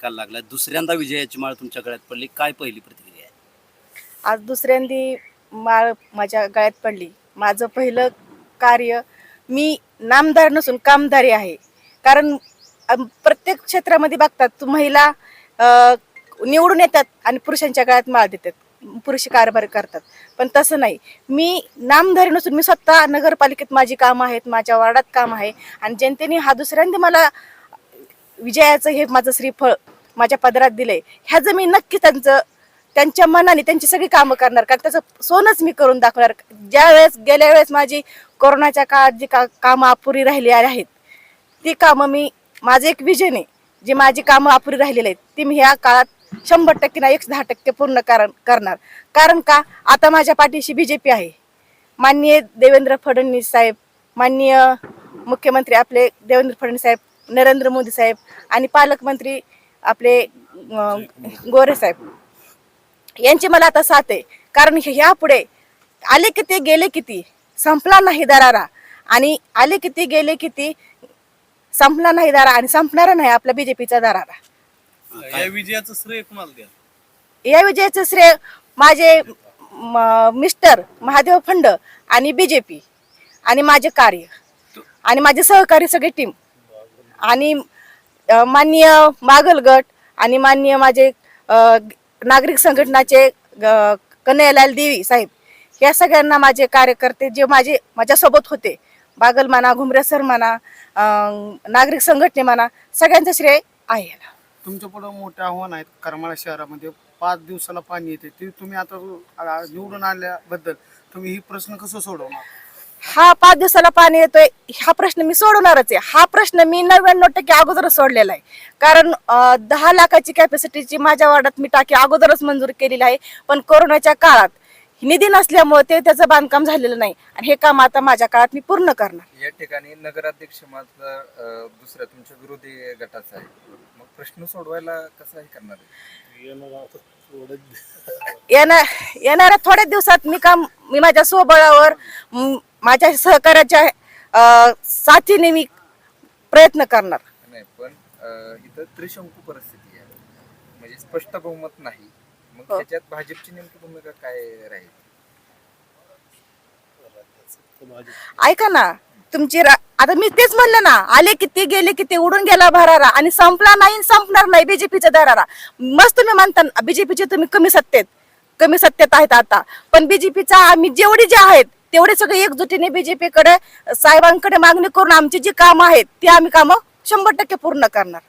निकाल लागला दुसऱ्यांदा विजयाची माळ तुमच्या गळ्यात पडली. काय पहिली प्रतिक्रिया आहे? आज दुसऱ्यांदी माळ माझ्या गळ्यात पडली. माझं पहिलं कार्य मी नामदार नसून कामदारी आहे. कारण अम, प्रत्येक क्षेत्रामध्ये बघतात तू महिला अ, निवडून येतात आणि पुरुषांच्या गळ्यात माळ देतात. पुरुष कारभार करतात. पण तसं नाही. मी नामधारी नसून मी स्वतः नगरपालिकेत माझी कामं आहेत माझ्या वार्डात काम आहे. आणि जनतेने हा दुसऱ्यांदा मला विजयाचं हे माझं श्रीफळ माझ्या पदरात दिले ह्याचं मी नक्की त्यांचं त्यांच्या मनाने त्यांची सगळी कामं करणार. कारण त्याचं सोनच मी करून दाखवणार. ज्या वेळेस गेल्या वेळेस माझी कोरोनाच्या काळात जी का कामं अपुरी राहिली आहेत ती कामं मी माझं एक विजन आहे. जी माझी कामं अपुरी राहिलेली आहेत ती मी ह्या काळात शंभर टक्के ना एकशे दहा टक्के पूर्ण कारण करणार. कारण का? आता माझ्या पाठीशी बी जे पी आहे. माननीय देवेंद्र फडणवीस साहेब माननीय मुख्यमंत्री आपले देवेंद्र फडणवीस साहेब नरेंद्र मोदी साहेब आणि पालकमंत्री आपले गोरे साहेब. यांची मला आता साथ आहे. कारण हे- ह्यापुढे आले किती गेले किती? संपला नाही दरारा. आणि आले किती गेले किती? संपला नाही दरारा आणि संपणारा नाही आपला बीजेपीचा दरारा. या विजयाचं श्रेय या विजयाचं श्रेय माझे मिस्टर महादेव फंड आणि बीजेपी आणि माझे कार्य. आणि माझे सहकारी सगळी टीम आणि माननीय मागल गट आणि माननीय माझे नागरिक संघटनाचे ग- कन्हैयालाल देवी साहेब या सगळ्यांना माझे कार्यकर्ते जे माझे माझ्यासोबत होते बागल म्हणा घुमरे सर म्हणा नागरिक संघटने म्हणा सगळ्यांचं श्रेय आहे याला. तुमच्यापुढे मोठे आव्हान आहेत करमाळा शहरामध्ये. पाच दिवसाला पाणी येते. ते तुम्ही आता निवडून आल्याबद्दल तुम्ही ही प्रश्न कसं सोडवणार? हा पाच दिवसाला पाणी येतोय हा प्रश्न मी सोडवणारच आहे. हा प्रश्न मी नव्याण्णव टक्के अगोदरच सोडलेला आहे. कारण दहा लाखाची कॅपॅसिटीची माझ्या वार्डात मी टाकी अगोदरच मंजूर केलेली आहे. पण कोरोनाच्या काळात निधी नसल्यामुळे ते त्याचं बांधकाम झालेलं नाही. आणि हे काम आता माझ्या काळात मी पूर्ण करणार. या ठिकाणी नगराध्यक्ष माझा दुसऱ्या तुमच्या विरोधी गटाचा आहे. मग प्रश्न सोडवायला कसं हे करणार? येणार येणाऱ्या थोड्या दिवसात मी काम मी माझ्या स्वबळावर माझ्या सहकार्याच्या अं, साथीने मी प्रयत्न करणार. नाही पण इथं त्रिशंकू परिस्थिती आहे. म्हणजे स्पष्ट बहुमत नाही. मग हो. त्याच्यात भाजपची नेमकी भूमिका काय राहील? ऐका ना तुमची आता मी तेच म्हणलं ना आले किती गेले किती उडून गेला भरारा आणि संपला नाही संपणार नाही बीजेपीचा दरारा. मस्त तुम्ही म्हणता बीजेपीचे तुम्ही कमी सत्तेत कमी सत्तेत आहेत आता. पण बीजेपीचा आम्ही जेवढे जे आहेत तेवढे सगळे एकजुटीने बीजेपीकडे साहेबांकडे मागणी करून आमची जी कामं आहेत ती आम्ही कामं शंभर टक्के पूर्ण करणार.